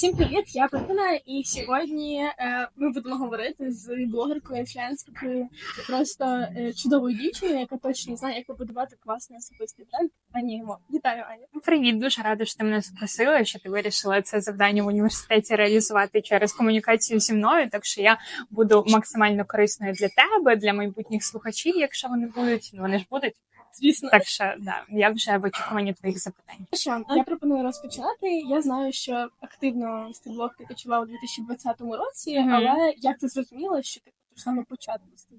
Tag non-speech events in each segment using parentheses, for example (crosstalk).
Всім привіт! Я Петина, і сьогодні е, ми будемо говорити з блогеркою, інфлюенсеркою, просто е, чудовою дівчиною, яка точно знає, як побудувати класний особистий бренд. Ані Мо. Вітаю, Аня. Привіт, дуже рада, що ти мене запросила, що ти вирішила це завдання в університеті реалізувати через комунікацію зі мною. Так що я буду максимально корисною для тебе, для майбутніх слухачів, якщо вони будуть. Ну вони ж будуть. Звісно, Так що да, я вже в очікуванні твоїх запитань. що я пропоную розпочинати. Я знаю, що активно вести блог ти почала у 2020 році, Мгм. але як ти зрозуміла, що ти саме почати вести?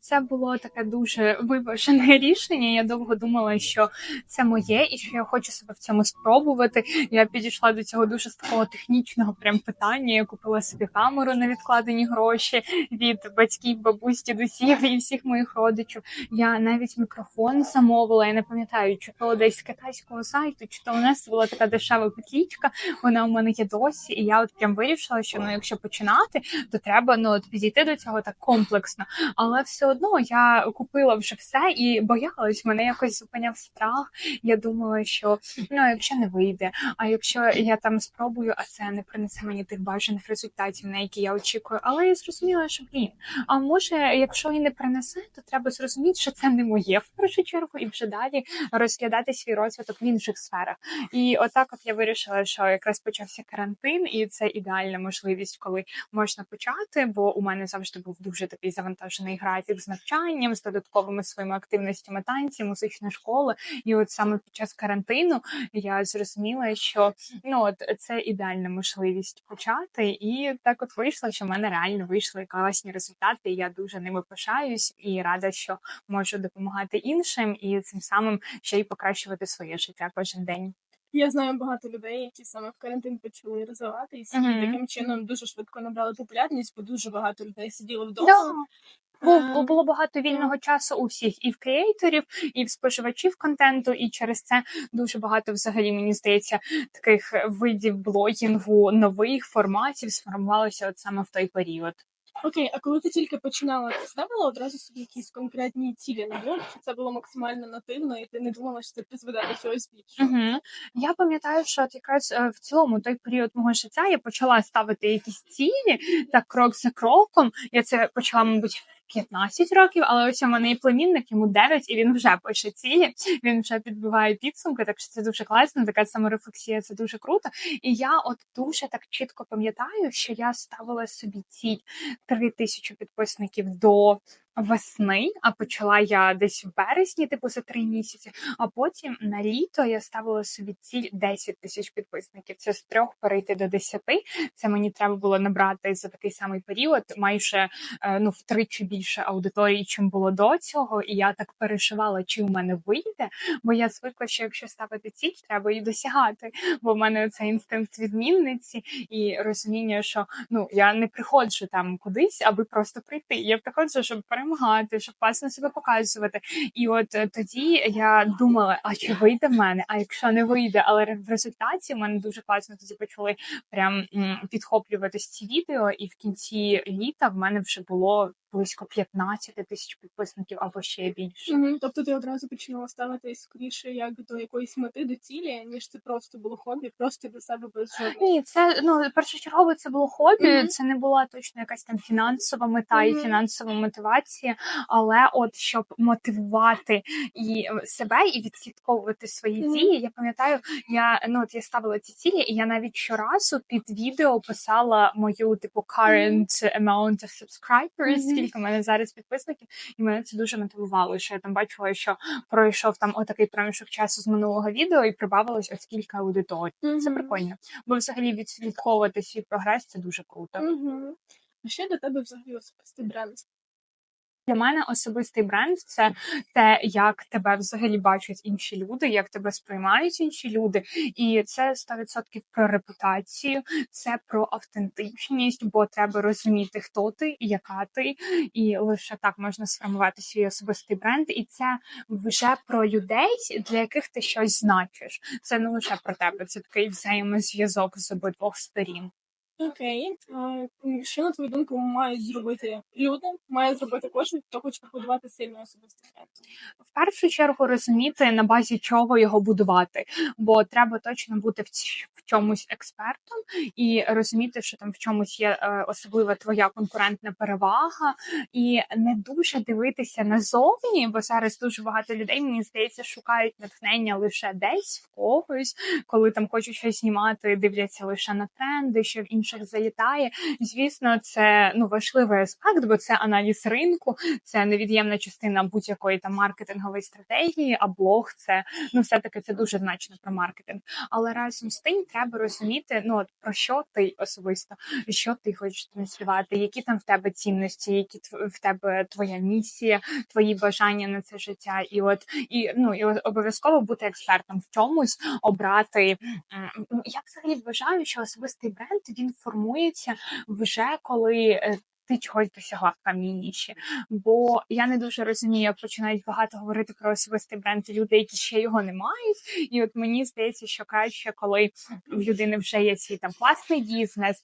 Це було таке дуже вибажене (laughs) рішення. Я довго думала, що це моє, і що я хочу себе в цьому спробувати. Я підійшла до цього дуже з такого технічного прям питання. Я купила собі камеру на відкладені гроші від батьків, бабусь, дідусів і всіх моїх родичів. Я навіть мікрофон замовила. Я не пам'ятаю, чи то десь з китайського сайту, чи то у нас була така дешева петлічка. Вона у мене є досі, і я от прям вирішила, що ну, якщо починати, то треба ну от підійти до цього так комплексно. Але все одно я купила вже все і боялась, мене якось зупиняв страх. Я думала, що ну якщо не вийде, а якщо я там спробую, а це не принесе мені тих бажаних результатів, на які я очікую. Але я зрозуміла, що блін, а може, якщо і не принесе, то треба зрозуміти, що це не моє в першу чергу, і вже далі розглядати свій розвиток в інших сферах. І отак, от я вирішила, що якраз почався карантин, і це ідеальна можливість, коли можна почати, бо у мене завжди був дуже такий завантажений графік з навчанням, з додатковими своїми активностями танці, музична школа. І от саме під час карантину я зрозуміла, що ну от це ідеальна можливість почати, і так от вийшло, що в мене реально вийшли класні результати. і Я дуже ними пишаюсь і рада, що можу допомагати іншим, і цим самим ще й покращувати своє життя кожен день. Я знаю багато людей, які саме в карантин почали розвиватись і Мгм. таким чином дуже швидко набрали популярність, бо дуже багато людей сиділо вдома. Був Е, було багато вільного часу у всіх, і в креаторів, і в споживачів контенту, і через це дуже багато, взагалі, мені здається, таких видів блогінгу, нових форматів сформувалося от саме в той період. Окей, а коли ти тільки починала, ти ставила одразу собі якісь конкретні цілі на блог, чи це було максимально нативно, і ти не думала, що це призведе до чогось більшого? Угу. Я пам'ятаю, що от якраз е, в цілому той період мого життя я почала ставити якісь цілі так крок за кроком. Я це почала, мабуть. В 15 років, але ось у мене і племінник, йому 9, і він вже пише цілі, він вже підбиває підсумки, так що це дуже класно, така саморефлексія, це дуже круто. І я от дуже так чітко пам'ятаю, що я ставила собі ціль 3 тисячі підписників до весни, а почала я десь в березні, типу за три місяці. А потім на літо я ставила собі ціль 10 тисяч підписників. Це з трьох перейти до 10. Це мені треба було набрати за такий самий період, майже е, ну втричі більше аудиторії, чим було до цього. І я так переживала, чи у мене вийде. Бо я звикла, що якщо ставити ціль, треба її досягати. Бо в мене це інстинкт відмінниці і розуміння, що ну я не приходжу там кудись, аби просто прийти. Я приходжу, щоб перемагати, щоб класно себе показувати. І от е, тоді я думала, а чи вийде в мене? А якщо не вийде, але в результаті в мене дуже класно тоді почали прям підхоплюватись ці відео, і в кінці літа в мене вже було близько 15 тисяч підписників або ще більше. Мгм. Тобто ти одразу починала ставитись скоріше як до якоїсь мети, до цілі, ніж це просто було хобі, просто для себе без жодного. Ні, це ну першочергово це було хобі. Мгм. Це не була точно якась там фінансова мета і фінансова мотивація. Але от щоб мотивувати і е, себе і відслідковувати свої дії, я пам'ятаю, я ну от я ставила ці цілі, і я навіть щоразу під відео писала мою типу current amount of subscribers. Скільки в мене зараз підписників, і мене це дуже мотивувало. Що я там бачила, що пройшов там отакий проміжок часу з минулого відео, і прибавилось ось кілька аудиторій. Це прикольно. Бо взагалі відслідковувати свій прогрес це дуже круто. Мгм. А ще до тебе взагалі особистий бренд? Для мене особистий бренд це те, як тебе взагалі бачать інші люди, як тебе сприймають інші люди, і це 100% про репутацію, це про автентичність, бо треба розуміти, хто ти, яка ти, і лише так можна сформувати свій особистий бренд. І це вже про людей, для яких ти щось значиш. Це не лише про тебе, це такий взаємозв'язок з обидвох сторін. Окей. А, Що на твою думку мають зробити люди? Має зробити кожен, хто хоче побудувати сильний особистий бренд. В першу чергу розуміти на базі чого його будувати, бо треба точно бути в, в чомусь експертом і розуміти, що там в чомусь є е, особлива твоя конкурентна перевага, і не дуже дивитися назовні, бо зараз дуже багато людей, мені здається, шукають натхнення лише десь в когось, коли там хочуть щось знімати, дивляться лише на тренди, що в інших залітає. Звісно, це ну важливий аспект, бо це аналіз ринку, це невід'ємна частина будь-якої там маркетингової стратегії, а блог це ну все-таки це дуже значно про маркетинг. Але разом з тим треба розуміти, ну от про що ти особисто, що ти хочеш транслювати, які там в тебе цінності, які в тебе твоя місія, твої бажання на це життя, і от і ну і обов'язково бути експертом в чомусь, обрати. Я взагалі вважаю, що особистий бренд він формується вже коли. е, Ти чогось досягла в камініші, бо я не дуже розумію, як починають багато говорити про особистий бренд люди, які ще його не мають. І от мені здається, що краще, коли в людини вже є свій там власний бізнес,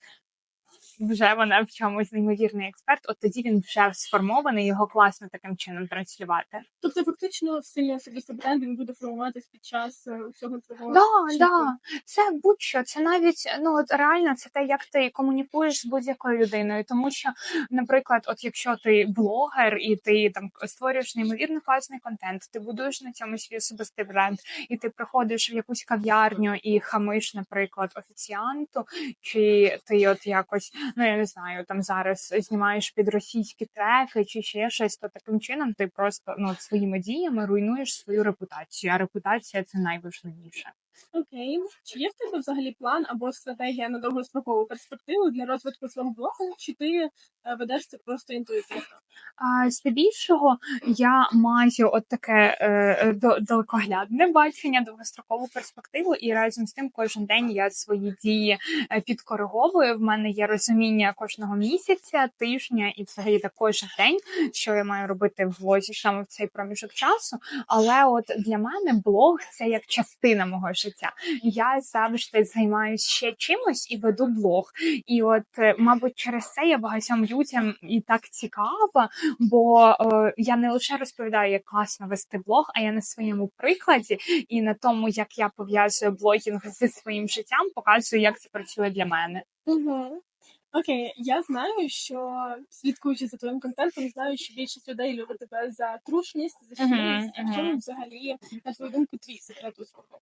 вже вона в чомусь неймовірний експерт, от тоді він вже сформований, його класно таким чином транслювати. Тобто, фактично, сильний особистий бренд він буде формуватись під час е, усього твого Да, шляху. да. Це будь-що. Це навіть ну от реально це те, як ти комунікуєш з будь-якою людиною. Тому що, наприклад, от якщо ти блогер і ти там створюєш неймовірно класний контент, ти будуєш на цьому свій особистий бренд, і ти приходиш в якусь кав'ярню і хамиш, наприклад, офіціанту, чи ти от якось, ну я не знаю, там зараз знімаєш під російські треки, чи ще щось, то таким чином ти просто ну своїми діями руйнуєш свою репутацію. А репутація це найважливіше. Окей. Чи є в тебе взагалі план або стратегія на довгострокову перспективу для розвитку свого блогу, чи ти е, ведеш це просто інтуїтивно? А здебільшого я маю от таке е, до- далекоглядне бачення, довгострокову перспективу, і разом з тим кожен день я свої дії е, підкориговую. В мене є розуміння кожного місяця, тижня і взагалі так кожен день, що я маю робити в влозі саме в цей проміжок часу. Але от для мене блог це як частина мого життя. Я завжди займаюся ще чимось і веду блог. І от, е, мабуть, через це я багатьом людям і так цікава, бо е, я не лише розповідаю, як класно вести блог, а я на своєму прикладі і на тому, як я пов'язую блогінг зі своїм життям, показую, як це працює для мене. Угу. Окей, я знаю, що слідкуючи за твоїм контентом, знаю, що більшість людей любить тебе за трушність, за щирість. А в чому взагалі, на твою думку, твій секрет успіху?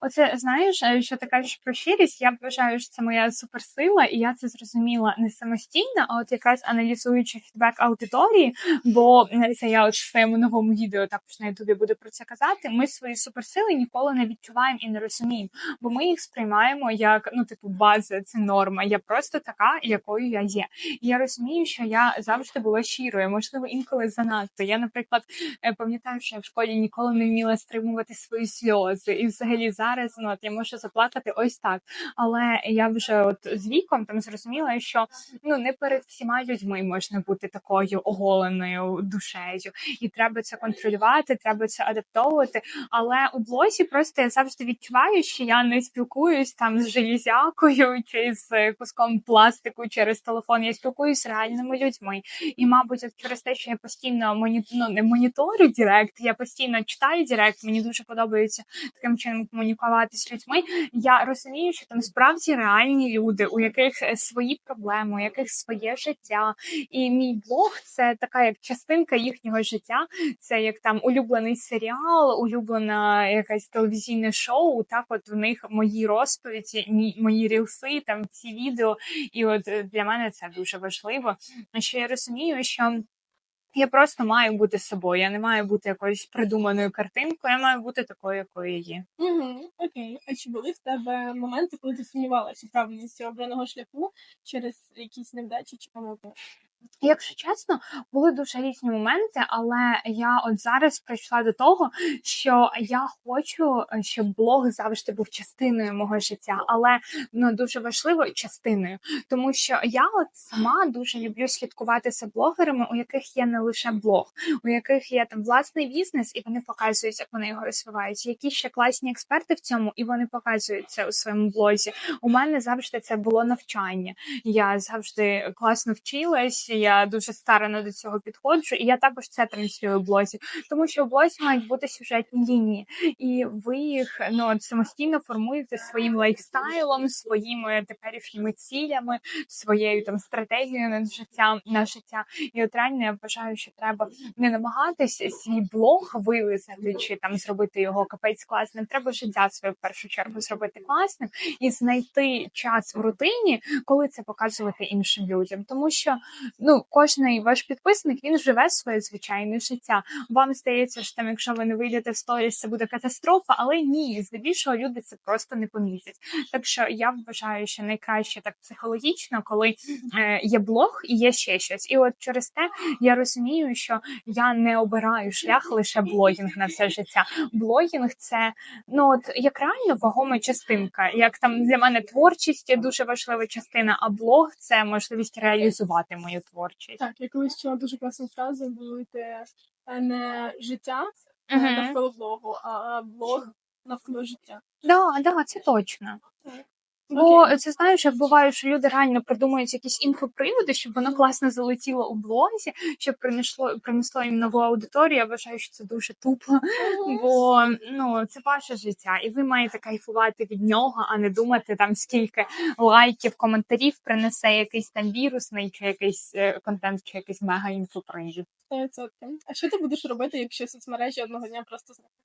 Оце знаєш, е, що ти кажеш про щирість. Я вважаю, що це моя суперсила, і я це зрозуміла не самостійно, а от якраз аналізуючи фідбек аудиторії. Бо це я от в своєму новому відео також на ютубі буду про це казати. Ми свої суперсили ніколи не відчуваємо і не розуміємо, бо ми їх сприймаємо як ну, типу, база, це норма. Я просто така, якою я є. І я розумію, що я завжди була щирою, можливо, інколи занадто. Я, наприклад, е, пам'ятаю, що я в школі ніколи не вміла стримувати свої сльози, і взагалі зараз ну от я можу заплакати ось так. Але я вже от з віком там зрозуміла, що ну не перед всіма людьми можна бути такою оголеною душею, і треба це контролювати, треба це адаптовувати. Але у блозі просто я завжди відчуваю, що я не спілкуюсь там з железякою чи з куском пластику через телефон. Я спілкуюсь з реальними людьми. І, мабуть, от через те, що я постійно моні... ну, не моніторю Директ, я постійно читаю Директ, мені дуже подобається таким чином комунікувати з людьми. Я розумію, що там справді реальні люди, у яких е, свої проблеми, у яких своє життя. І мій блог це така як частинка їхнього життя. Це як там улюблений серіал, улюблене якесь телевізійне шоу. Так, от в них мої розповіді, мої рілси, там ці відео. І от е, для мене це дуже важливо. Що я розумію, що. Я просто маю бути собою. Я не маю бути якоюсь придуманою картинкою. Я маю бути такою, якою є. Угу. Окей. А чи були в тебе моменти, коли ти сумнівалася у правильності обраного шляху через якісь невдачі чи помилки? Якщо чесно, були дуже різні моменти, але я от зараз прийшла до того, що я хочу, е, щоб блог завжди був частиною мого життя, але ну дуже важливо частиною, тому що я от сама дуже люблю слідкувати за блогерами, у яких є не лише блог, у яких є там власний бізнес, і вони показують, як вони його розвивають. Які ще класні експерти в цьому, і вони показують це у своєму блозі. У мене завжди це було навчання. Я завжди класно вчилась. Я дуже старано до цього підходжу, і я також це транслюю в блозі, тому що в блозі мають бути сюжетні лінії, і ви їх ну самостійно формуєте своїм лайфстайлом, своїми теперішніми цілями, своєю там стратегією на життя на життя. І от реально я вважаю, що треба не намагатися свій блог вилизати чи там зробити його капець класним. Треба життя своє в першу чергу зробити класним і знайти час в рутині, коли це показувати іншим людям, тому що ну кожний ваш підписник він живе своє звичайне життя. Вам здається, що там, якщо ви не вийдете в сторіс, це буде катастрофа, але ні, здебільшого люди це просто не помітять. Так що я вважаю, що найкраще так психологічно, коли е, є блог і є ще щось. І от через те я розумію, що я не обираю шлях лише блогінг на все життя. Блогінг це ну от як реально вагома частинка. Як там для мене творчість є дуже важлива частина, а блог це можливість реалізувати мою творчість. Так, я колись чула дуже класну фразу, будуйте е, не життя е, навколо блогу, а блог навколо життя. Да, да, це точно. Так. Бо Окей. це знаєш, як буває, що люди реально придумують якісь інфоприводи, щоб воно класно залетіло у блозі, щоб принесло принесло їм нову аудиторію. Я вважаю, що це дуже тупо. Бо ну це ваше життя, і ви маєте кайфувати від нього, а не думати там скільки лайків, коментарів принесе якийсь там вірусний чи якийсь е, контент, чи якийсь мега інфопривід. А що ти будеш робити, якщо соцмережі одного дня просто зникнуть?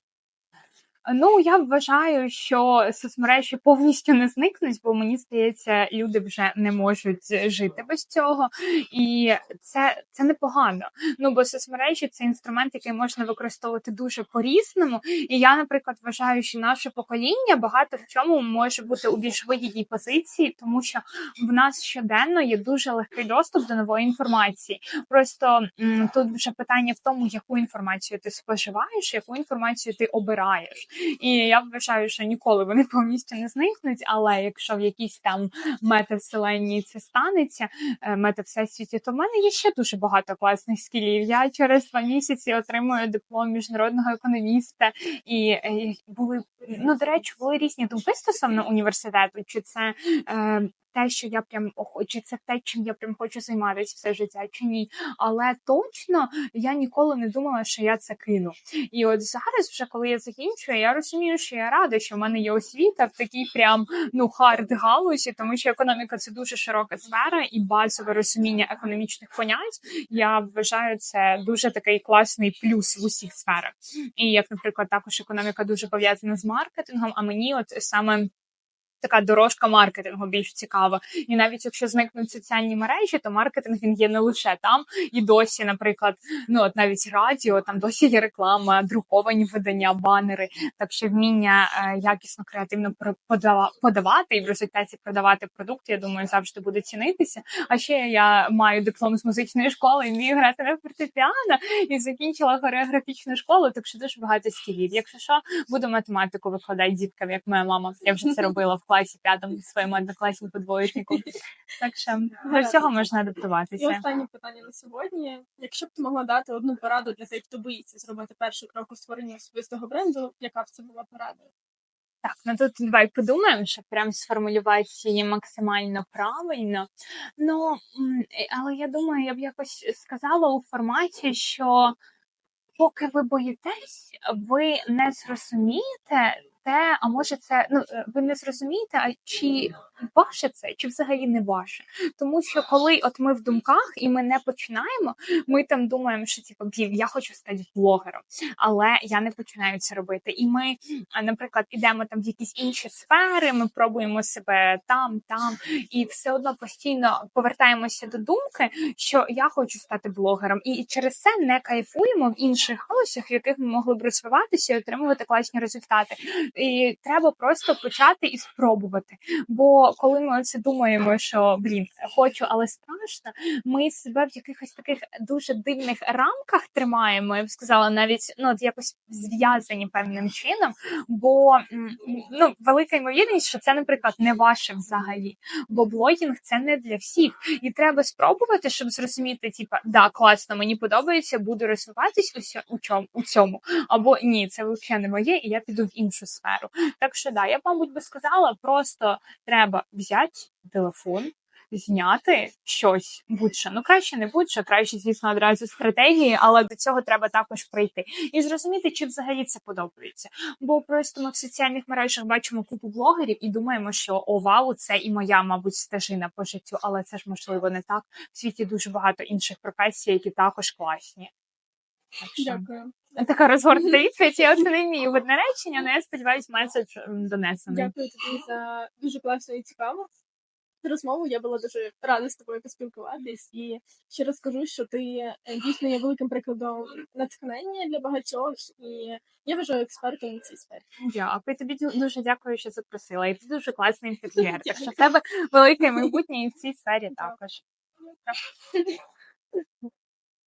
Ну, я вважаю, що соцмережі повністю не зникнуть, бо мені здається, люди вже не можуть жити без цього, і це, це непогано. Ну бо соцмережі це інструмент, який можна використовувати дуже по-різному. І я, наприклад, вважаю, що наше покоління багато в чому може бути у більш вигідній позиції, тому що в нас щоденно є дуже легкий доступ до нової інформації. Просто м, тут вже питання в тому, яку інформацію ти споживаєш, яку інформацію ти обираєш. І я вважаю, що ніколи вони повністю не зникнуть. Але якщо в якійсь там метавселенні це станеться, е, метавсесвіті, то в мене є ще дуже багато класних скілів. Я через два місяці отримую диплом міжнародного економіста, і е, були ну до речі, були різні думки стосовно університету, чи це. Е, те, що я прям хочу, це те, чим я прям хочу займатися все життя, чи ні. Але точно я ніколи не думала, що я це кину. І от зараз, вже коли я закінчую, я розумію, що я рада, що в мене є освіта в такій прям ну хард галузі, тому що економіка це дуже широка сфера і базове розуміння економічних понять. Я вважаю це дуже такий класний плюс в усіх сферах. І як, наприклад, також економіка дуже пов'язана з маркетингом. А мені, от саме. Така дорожка маркетингу більш цікава, і навіть якщо зникнуть соціальні мережі, то маркетинг він є не лише там, і досі, наприклад, ну от навіть радіо, там досі є реклама, друковані видання, банери. Так що вміння е, якісно креативно подавати і в результаті продавати продукт, я думаю, завжди буде цінитися. А ще я маю диплом з музичної школи, і вмію грати на фортепіано і закінчила хореографічну школу. Так що дуже багато скілів. Якщо що, буду математику викладати діткам, як моя мама. Я вже це (laughs) робила в класі п'ятому своєму однокласнику двоєчнику. (laughs) Так що до всього можна адаптуватися. І останнє питання на сьогодні. Якщо б ти могла дати одну пораду для тих, хто боїться зробити перший крок у створенні особистого бренду, яка б це була порада? Так, ну тут давай подумаємо, щоб прям сформулювати її максимально правильно. Ну, е, але я думаю, я б якось сказала у форматі, що поки ви боїтесь, ви не зрозумієте те, а може це ну е, ви не зрозумієте, а чи ваше це, чи взагалі не ваше. Тому що коли от ми в думках і ми не починаємо, ми там думаємо, що типу, блін, я хочу стати блогером, але я не починаю це робити. І ми, наприклад, ідемо там в якісь інші сфери, ми пробуємо себе там, там, і все одно постійно повертаємося до думки, що я хочу стати блогером, і через це не кайфуємо в інших галузях, в яких ми могли б розвиватися і отримувати класні результати. І треба просто почати і спробувати. Бо коли ми це думаємо, що блін, хочу, але страшно, ми себе в якихось таких дуже дивних рамках тримаємо. Я б сказала, навіть ну от якось зв'язані певним чином. Бо ну велика ймовірність, що це, наприклад, не ваше взагалі. Бо блогінг це не для всіх, і треба спробувати, щоб зрозуміти, типа, да, класно, мені подобається, буду розвиватись у сьо- у чому у цьому, або ні, це взагалі не моє, і я піду в іншу сферу. Так що да, я б, мабуть, би сказала, просто треба взяти телефон. Зняти щось будь-що. Ну краще не будь-що, краще, звісно, одразу стратегії, але до цього треба також прийти і зрозуміти, чи взагалі це подобається. Бо просто ми в соціальних мережах бачимо купу блогерів і думаємо, що о, вау, це і моя, мабуть, стежина по життю, але це ж можливо не так. В світі дуже багато інших професій, які також класні. Так що Дякую. така розгорнута відповідь. Я оце не вмію в одне речення, але я сподіваюся, меседж донесений. Дякую тобі за дуже класну і цікаву розмову. Я була дуже рада з тобою поспілкуватись і ще раз скажу, що ти е, дійсно є великим прикладом натхнення для багатьох, і я вважаю експертом в цій сфері. Дякую тобі дуже дякую, що запросила. І ти дуже класний інтер'єр. Так що в тебе велике майбутнє і в цій сфері також.